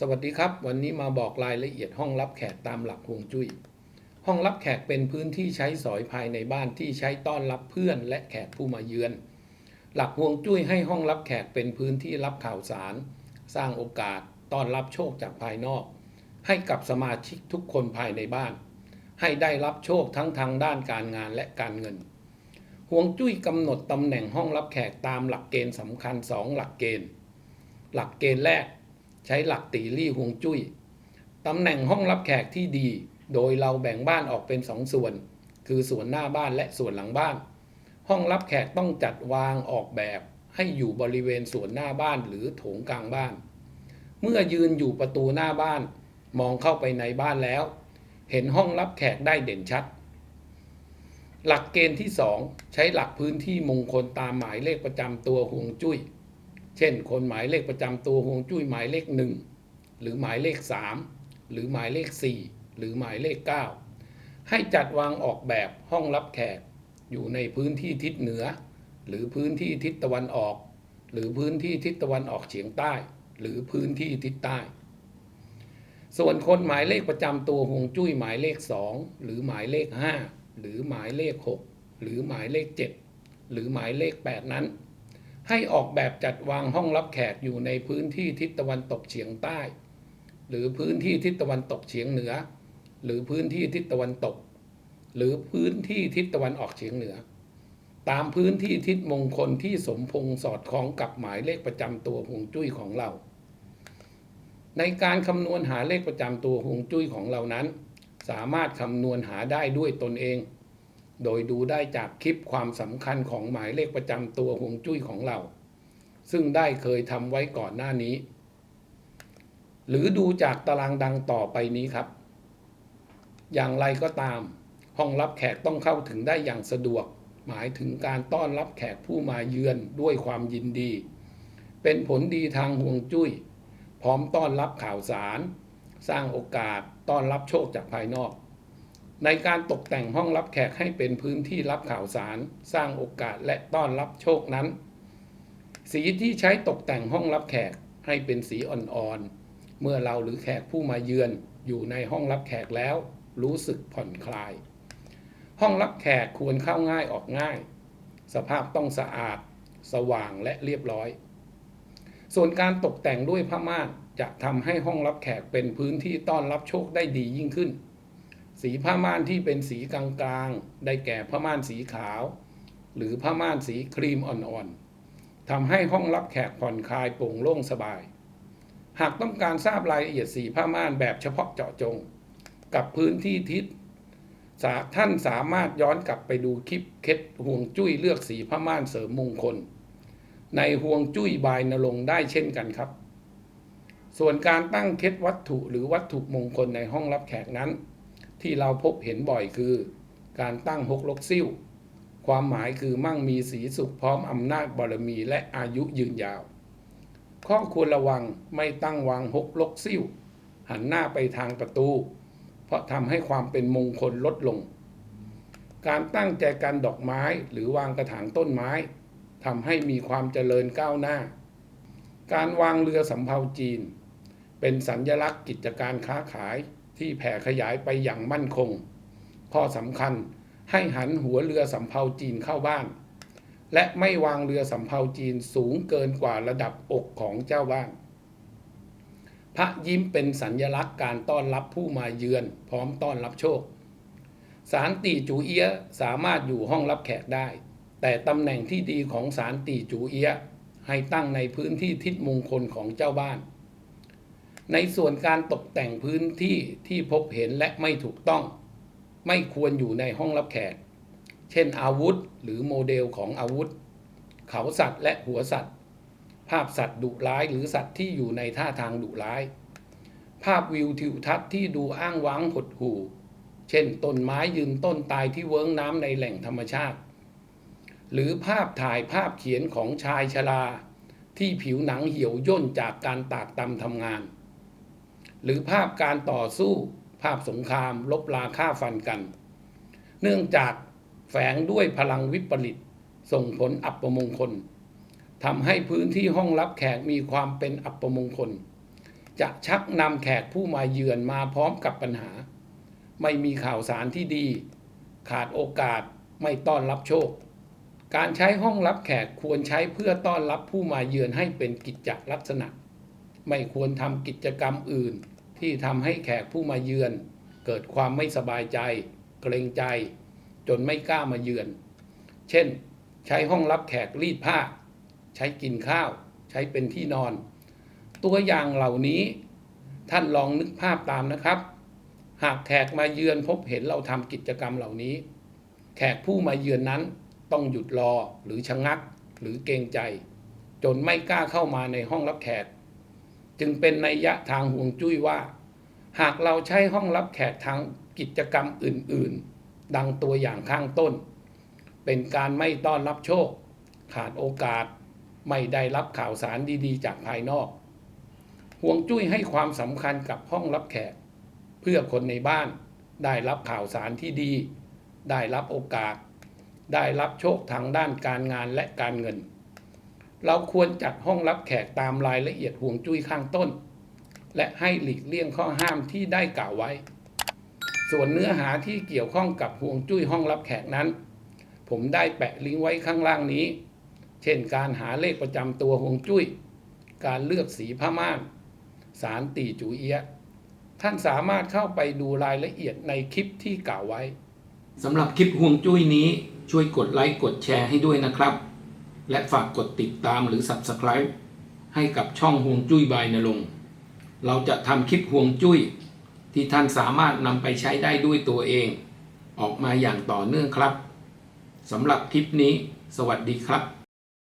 สวัสดีครับ วันนี้มาบอกรายละเอียดห้องรับแขกตามหลักฮวงจุ้ยห้องรับแขกเป็นพื้นที่ใช้สอยภายในบ้านที่ใช้ต้อนรับเพื่อนและแขกผู้มาเยือน หลักฮวงจุ้ยให้ห้องรับแขกเป็นพื้นที่รับข่าวสาร สร้างโอกาสต้อนรับโชคจากภายนอก ให้กับสมาชิกทุกคนภายในบ้าน ให้ได้รับโชคทั้งทางด้านการงานและการเงินฮวงจุ้ยกำหนดตำแหน่งห้องรับแขกตามหลักเกณฑ์สำคัญ 2 หลักเกณฑ์ หลักเกณฑ์แรก ใช้หลักตีลี่ฮวงจุ้ยตำแหน่งห้องรับแขกที่ดี โดยเราแบ่งบ้านออกเป็นสองส่วน คือส่วนหน้าบ้านและส่วนหลังบ้าน ห้องรับแขกต้องจัดวางออกแบบ ให้อยู่บริเวณส่วนหน้าบ้านหรือโถงกลางบ้าน เมื่อยืนอยู่ประตูหน้าบ้าน มองเข้าไปในบ้านแล้ว เห็นห้องรับแขกได้เด่นชัด หลักเกณฑ์ที่ 2 ใช้หลักพื้นที่มงคลตามหมายเลขประจำตัวฮวงจุ้ย เช่น คนหมายเลขประจำตัวฮวงจุ้ยหมายเลขหนึ่งหรือหมายเลข3หรือหมายเลข4หรือหมายเลข9ให้จัดวางออกแบบห้องรับแขก อยู่ในพื้นที่ทิศเหนือ หรือพื้นที่ทิศตะวันออก หรือพื้นที่ทิศตะวันออกเฉียงใต้ หรือพื้นที่ทิศใต้ ส่วนคนหมายเลขประจำตัวฮวงจุ้ยหมายเลข 2 หรือหมายเลข 5 หรือหมายเลข 6 หรือหมายเลข 7 หรือหมายเลข 8 นั้น ให้ออกแบบจัดวางห้องรับแขกอยู่ในพื้นที่ทิศตะวันตกเฉียงใต้ หรือพื้นที่ทิศตะวันตกเฉียงเหนือ หรือพื้นที่ทิศตะวันตก หรือพื้นที่ทิศตะวันออกเฉียงเหนือ ตามพื้นที่ทิศมงคลที่สมพงษ์สอดคล้องกับหมายเลขประจำตัวฮวงจุ้ยของเรา ในการคำนวณหาเลขประจำตัวฮวงจุ้ยของเรานั้น สามารถคำนวณหาได้ด้วยตนเอง โดยดูได้จากคลิปความสำคัญของหมายเลขประจำตัวฮวงจุ้ยของเรา ซึ่งได้เคยทำไว้ก่อนหน้านี้ หรือดูจากตารางดังต่อไปนี้ครับ อย่างไรก็ตาม ห้องรับแขกต้องเข้าถึงได้อย่างสะดวก หมายถึงการต้อนรับแขกผู้มาเยือนด้วยความยินดี เป็นผลดีทางห่วงจุ้ย พร้อมต้อนรับข่าวสาร สร้างโอกาสต้อนรับโชคจากภายนอก ในการตกแต่งห้องรับแขกให้เป็นพื้นที่รับข่าวสาร สร้างโอกาสและต้อนรับโชคนั้น สีที่ใช้ตกแต่งห้องรับแขกให้เป็นสีอ่อนๆ เมื่อเราหรือแขกผู้มาเยือนอยู่ในห้องรับแขกแล้ว รู้สึกผ่อนคลาย ห้องรับแขกควรเข้าง่ายออกง่าย สภาพต้องสะอาด สว่างและเรียบร้อย ส่วนการตกแต่งด้วยผ้าม่านจะทำให้ห้องรับแขกเป็นพื้นที่ต้อนรับโชคได้ดียิ่งขึ้น สีผ้าม่านที่เป็นสีกลางๆ ได้แก่ผ้าม่านสีขาว หรือผ้าม่านสีครีมอ่อนๆทำให้ห้องรับแขกผ่อนคลายโปร่งโล่งสบาย หากต้องการทราบรายละเอียดสีผ้าม่านแบบเฉพาะเจาะจง กับพื้นที่ทิศท่านสามารถย้อนกลับไปดูคลิปเคล็ดห่วงจุ้ยเลือกสีผ้าม่านเสริมมงคล ในห่วงจุ้ยบายนรงได้เช่นกันครับ ส่วนการตั้งเคล็ดวัตถุหรือวัตถุมงคลในห้องรับแขกนั้น ที่เราพบเห็นบ่อยคือ การตั้งหกลกซิ่วความหมายคือมั่งมีสีสุขพร้อมอำนาจบารมีและอายุยืนยาว ข้อควรระวังไม่ตั้งวางหกลกซิ่วหันหน้าไปทางประตู เพราะทำให้ความเป็นมงคลลดลง การตั้งแจกันดอกไม้หรือวางกระถางต้นไม้ทำให้มีความเจริญก้าวหน้า การวางเรือสำเภาจีน เป็นสัญญลักษณ์กิจการค้าขาย ที่แผ่ขยายไปอย่างมั่นคง ข้อสำคัญให้หันหัวเรือสำเภาจีนเข้าบ้าน และไม่วางเรือสำเภาจีนสูงเกินกว่าระดับอกของเจ้าบ้าน พระยิ้มเป็นสัญญลักษณ์การต้อนรับผู้มาเยือน พร้อมต้อนรับโชค สารตีจูเอียสามารถอยู่ห้องรับแขกได้ แต่ตำแหน่งที่ดีของสารตีจูเอียให้ตั้งในพื้นที่ทิศมงคลของเจ้าบ้าน ในส่วนการตกแต่งพื้นที่ที่พบเห็นและไม่ถูกต้อง ไม่ควรอยู่ในห้องรับแขก เช่นอาวุธหรือโมเดลของอาวุธ เขาสัตว์และหัวสัตว์ ภาพสัตว์ดุร้ายหรือสัตว์ที่อยู่ในท่าทางดุร้าย ภาพวิวทิวทัศน์ที่ดูอ้างว้างหดหู่ เช่นต้นไม้ยืนต้นตายที่เวิ้งน้ำในแหล่งธรรมชาติ หรือภาพถ่ายภาพเขียนของชายชราที่ผิวหนังเหี่ยวย่นจากการตากตำทำงาน หรือภาพการต่อสู้ภาพสงคราม ลบลาฆ่าฟันกัน เนื่องจากแฝงด้วยพลังวิปริต ส่งผลอัปมงคลทำให้พื้นที่ห้องรับแขกมีความเป็นอัปมงคล จะชักนำแขกผู้มาเยือนมาพร้อมกับปัญหา ไม่มีข่าวสารที่ดี ขาดโอกาสไม่ต้อนรับโชค การใช้ห้องรับแขกควรใช้เพื่อต้อนรับผู้มาเยือนให้เป็นกิจจลักษณะ ไม่ควรทำกิจกรรมอื่น ที่ทำให้แขกผู้มาเยือน เกิดความไม่สบายใจ เกรงใจ จนไม่กล้ามาเยือน เช่น ใช้ห้องรับแขกรีดผ้า ใช้กินข้าว ใช้เป็นที่นอน ตัวอย่างเหล่านี้ท่านลองนึกภาพตามนะครับ หากแขกมาเยือนพบเห็นเราทำกิจกรรมเหล่านี้ แขกผู้มาเยือนนั้นต้องหยุดรอหรือชะงักหรือเกรงใจ จนไม่กล้าเข้ามาในห้องรับแขก จึงเป็นนัยยะทางห่วงจุ้ยว่า หากเราใช้ห้องรับแขกทางกิจกรรมอื่น ๆ ดังตัวอย่างข้างต้น เป็นการไม่ต้อนรับโชค ขาดโอกาสไม่ได้รับข่าวสารดีๆ จากภายนอก ห่วงจุ้ยให้ความสำคัญกับห้องรับแขก เพื่อคนในบ้านได้รับข่าวสารที่ดี ได้รับโอกาส ได้รับโชคทางด้านการงานและการเงิน เราควรจัดห้องรับแขกตามรายละเอียดห่วงจุ้ยข้างต้น และให้หลีกเลี่ยงข้อห้ามที่ได้กล่าวไว้ ส่วนเนื้อหาที่เกี่ยวข้องกับห่วงจุ้ยห้องรับแขกนั้น ผมได้แปะลิงก์ไว้ข้างล่างนี้ เช่นการหาเลขประจำตัวห่วงจุ้ย การเลือกสีผ้าม่าน สารตีจูเอียะท่านสามารถเข้าไปดูรายละเอียดในคลิปที่กล่าวไว้สำหรับคลิปห่วงจุ้ยนี้ช่วยกดไลค์กดแชร์ให้ด้วยนะครับ และฝากกดติดตามหรือ Subscribe ให้กับช่องห่วงจุ้ยบายนรงเราจะทำคลิปห่วงจุ้ย ที่ท่านสามารถนำไปใช้ได้ด้วยตัวเอง ออกมาอย่างต่อเนื่องครับสำหรับคลิปนี้ สวัสดีครับ